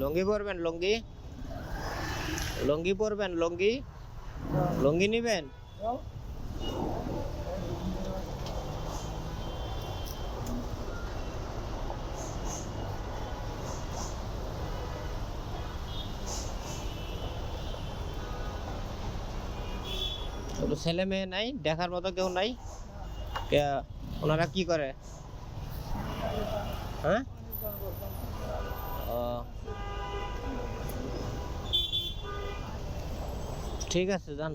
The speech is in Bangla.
লুঙ্গি পরবেন, লুঙ্গি? লুঙ্গি পরবেন, লুঙ্গি? লুঙ্গি নিবেন? ছেলে মেয়ে নাই? দেখার মতো কেউ নাই? ওনারা কি করে? হ্যাঁ? ঠিক আছে যান